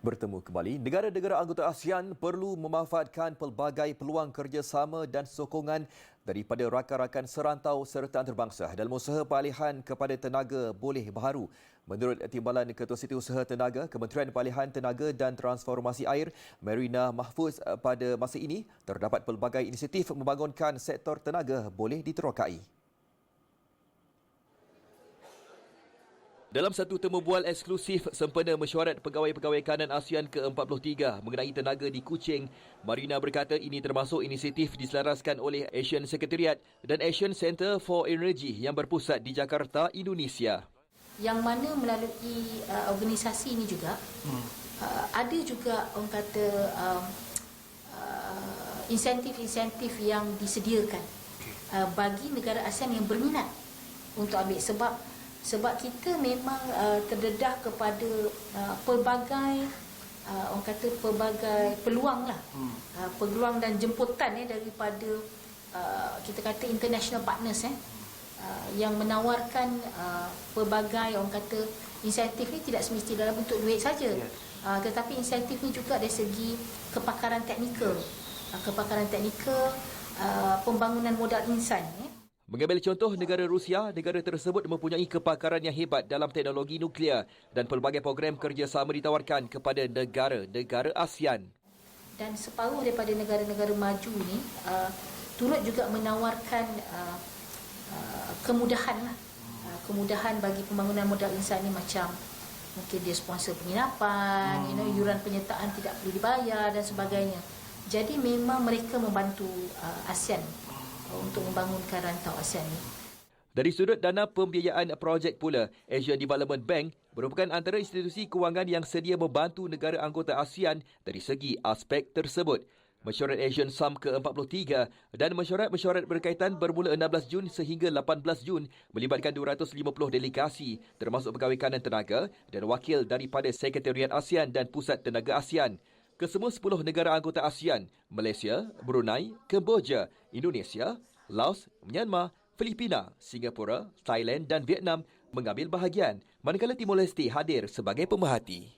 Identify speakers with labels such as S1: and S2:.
S1: Bertemu kembali, negara-negara anggota ASEAN perlu memanfaatkan pelbagai peluang kerjasama dan sokongan daripada rakan-rakan serantau serta antarabangsa dalam usaha pengalihan kepada tenaga boleh baharu. Menurut Timbalan Ketua Setiausaha Tenaga, Kementerian Palihan Tenaga dan Transformasi Air, Marina Mahfuz pada masa ini terdapat pelbagai inisiatif membangunkan sektor tenaga boleh diterokai. Dalam satu temu bual eksklusif sempena mesyuarat pegawai-pegawai kanan ASEAN ke-43 mengenai tenaga di Kuching, Marina berkata ini termasuk inisiatif diselaraskan oleh Asian Secretariat dan Asian Centre for Energy yang berpusat di Jakarta, Indonesia.
S2: Yang mana melalui uh, organisasi ini juga hmm. uh, ada juga orang kata uh, uh, insentif-insentif yang disediakan uh, bagi negara ASEAN yang berminat untuk ambil sebab sebab kita memang uh, terdedah kepada uh, pelbagai uh, orang kata pelbagai peluang lah. Hmm. uh, peluang dan jemputan eh daripada uh, kita kata international partners eh. Uh, yang menawarkan uh, pelbagai orang kata insentif ni tidak semestinya dalam bentuk duit saja. Yeah. uh, tetapi insentif ni juga dari segi kepakaran teknikal. Uh, kepakaran teknikal uh, pembangunan modal insan eh
S1: Mengambil contoh negara Rusia, negara tersebut mempunyai kepakaran yang hebat dalam teknologi nuklear dan pelbagai program kerjasama ditawarkan kepada negara-negara ASEAN.
S2: Dan separuh daripada negara-negara maju ini uh, turut juga menawarkan uh, uh, kemudahan lah. Uh, kemudahan bagi pembangunan modal insan ini macam mungkin dia sponsor penginapan, hmm. you know, yuran penyertaan tidak perlu dibayar dan sebagainya. Jadi memang mereka membantu uh, ASEAN untuk membangunkan rantau ASEAN ini.
S1: Dari sudut dana pembiayaan projek pula, Asian Development Bank merupakan antara institusi kewangan yang sedia membantu negara anggota ASEAN dari segi aspek tersebut. Mesyuarat Asian SAM ke-43 dan mesyuarat-mesyuarat berkaitan bermula 16 Jun sehingga 18 Jun melibatkan 250 delegasi termasuk pegawai kanan tenaga dan wakil daripada Sekretariat ASEAN dan Pusat Tenaga ASEAN kesemua 10 negara anggota ASEAN, Malaysia, Brunei, Kemboja, Indonesia, Laos, Myanmar, Filipina, Singapura, Thailand dan Vietnam mengambil bahagian manakala Timor Leste hadir sebagai pemerhati.